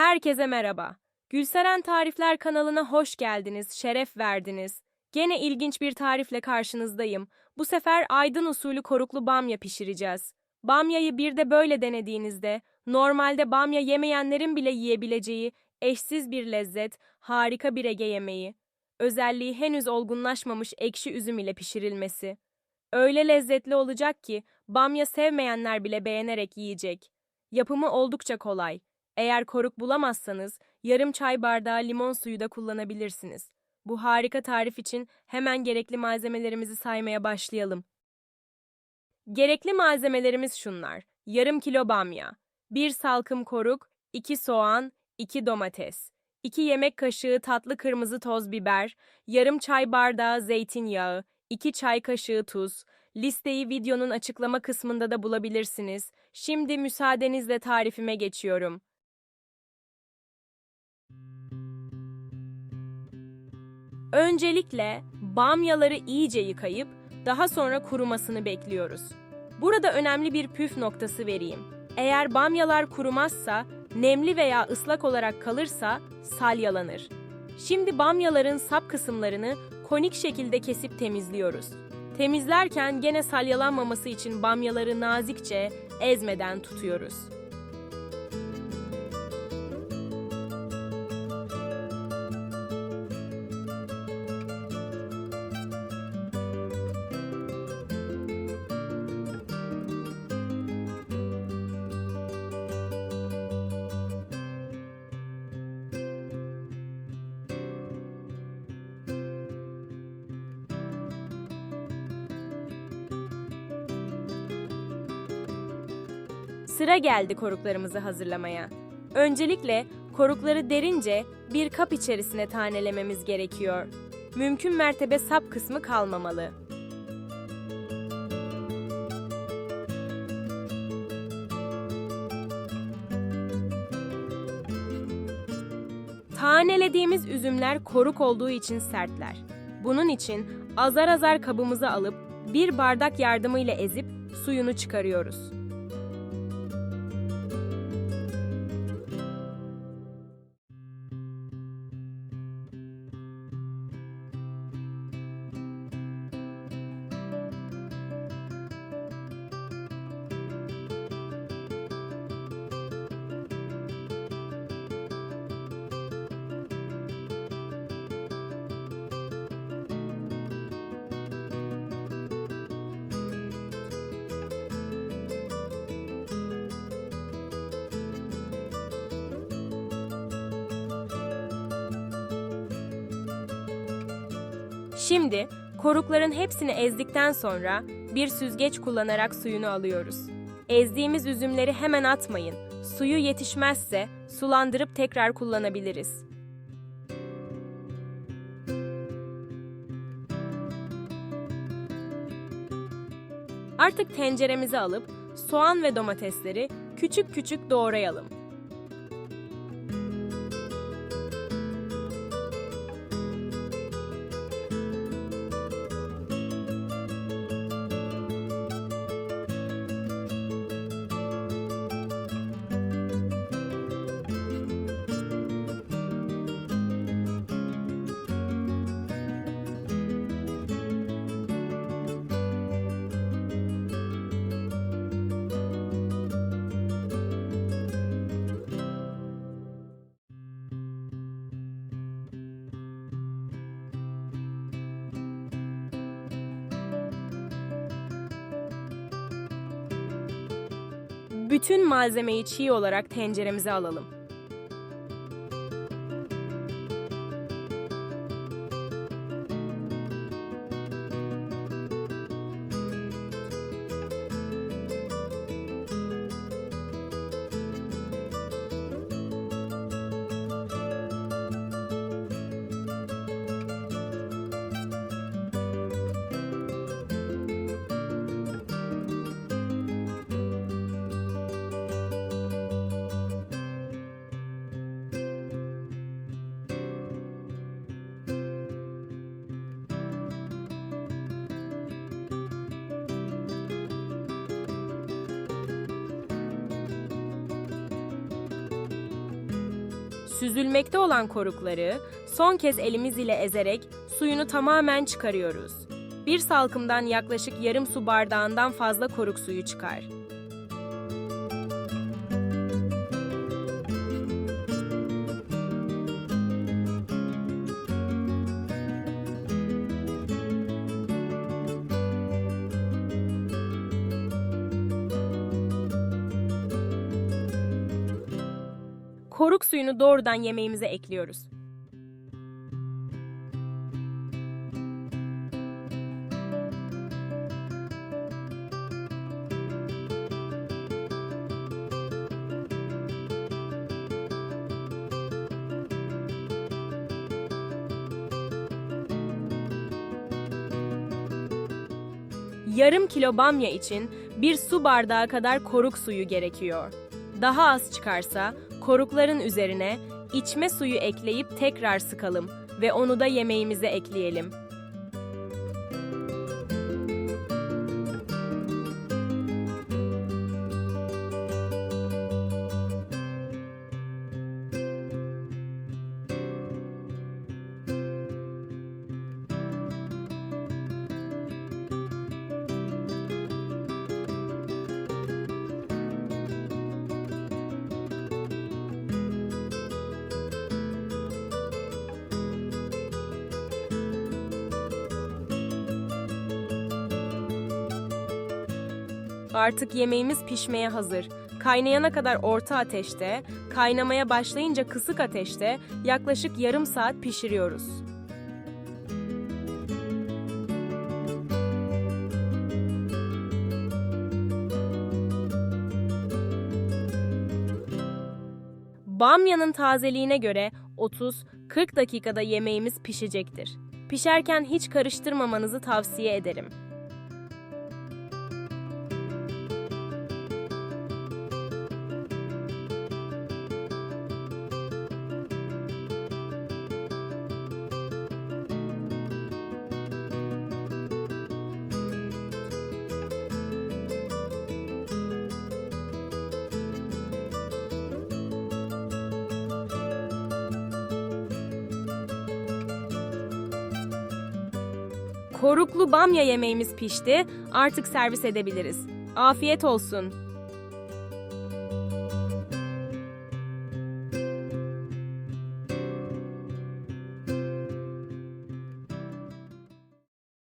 Herkese merhaba. Gülseren Tarifler kanalına hoş geldiniz, şeref verdiniz. Gene ilginç bir tarifle karşınızdayım. Bu sefer Aydın usulü koruklu bamya pişireceğiz. Bamyayı bir de böyle denediğinizde, normalde bamya yemeyenlerin bile yiyebileceği eşsiz bir lezzet, harika bir Ege yemeği. Özelliği henüz olgunlaşmamış ekşi üzüm ile pişirilmesi. Öyle lezzetli olacak ki bamya sevmeyenler bile beğenerek yiyecek. Yapımı oldukça kolay. Eğer koruk bulamazsanız yarım çay bardağı limon suyu da kullanabilirsiniz. Bu harika tarif için hemen gerekli malzemelerimizi saymaya başlayalım. Gerekli malzemelerimiz şunlar. Yarım kilo bamya, 1 salkım koruk, 2 soğan, 2 domates, 2 yemek kaşığı tatlı kırmızı toz biber, yarım çay bardağı zeytinyağı, 2 çay kaşığı tuz. Listeyi videonun açıklama kısmında da bulabilirsiniz. Şimdi müsaadenizle tarifime geçiyorum. Öncelikle bamyaları iyice yıkayıp daha sonra kurumasını bekliyoruz. Burada önemli bir püf noktası vereyim. Eğer bamyalar kurumazsa, nemli veya ıslak olarak kalırsa salyalanır. Şimdi bamyaların sap kısımlarını konik şekilde kesip temizliyoruz. Temizlerken gene salyalanmaması için bamyaları nazikçe ezmeden tutuyoruz. Sıra geldi koruklarımızı hazırlamaya. Öncelikle korukları derince bir kap içerisine tanelememiz gerekiyor. Mümkün mertebe sap kısmı kalmamalı. Tanelediğimiz üzümler koruk olduğu için sertler. Bunun için azar azar kabımıza alıp bir bardak yardımıyla ezip suyunu çıkarıyoruz. Şimdi korukların hepsini ezdikten sonra bir süzgeç kullanarak suyunu alıyoruz. Ezdiğimiz üzümleri hemen atmayın. Suyu yetişmezse sulandırıp tekrar kullanabiliriz. Artık tenceremize alıp soğan ve domatesleri küçük küçük doğrayalım. Bütün malzemeyi çiğ olarak tenceremize alalım. Süzülmekte olan korukları son kez elimiz ile ezerek suyunu tamamen çıkarıyoruz. Bir salkımdan yaklaşık yarım su bardağından fazla koruk suyu çıkar. Koruk suyunu doğrudan yemeğimize ekliyoruz. Yarım kilo bamya için bir su bardağı kadar koruk suyu gerekiyor. Daha az çıkarsa korukların üzerine içme suyu ekleyip tekrar sıkalım ve onu da yemeğimize ekleyelim. Artık yemeğimiz pişmeye hazır. Kaynayana kadar orta ateşte, kaynamaya başlayınca kısık ateşte yaklaşık yarım saat pişiriyoruz. Bamyanın tazeliğine göre 30-40 dakikada yemeğimiz pişecektir. Pişerken hiç karıştırmamanızı tavsiye ederim. Koruklu bamya yemeğimiz pişti. Artık servis edebiliriz. Afiyet olsun.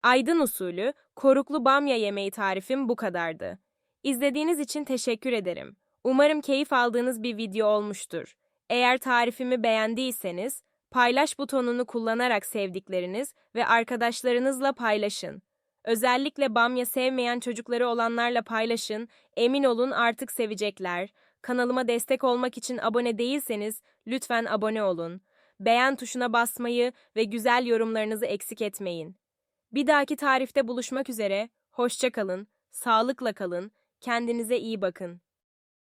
Aydın usulü koruklu bamya yemeği tarifim bu kadardı. İzlediğiniz için teşekkür ederim. Umarım keyif aldığınız bir video olmuştur. Eğer tarifimi beğendiyseniz paylaş butonunu kullanarak sevdikleriniz ve arkadaşlarınızla paylaşın. Özellikle bamya sevmeyen çocukları olanlarla paylaşın. Emin olun artık sevecekler. Kanalıma destek olmak için abone değilseniz lütfen abone olun. Beğen tuşuna basmayı ve güzel yorumlarınızı eksik etmeyin. Bir dahaki tarifte buluşmak üzere. Hoşça kalın, sağlıkla kalın, kendinize iyi bakın.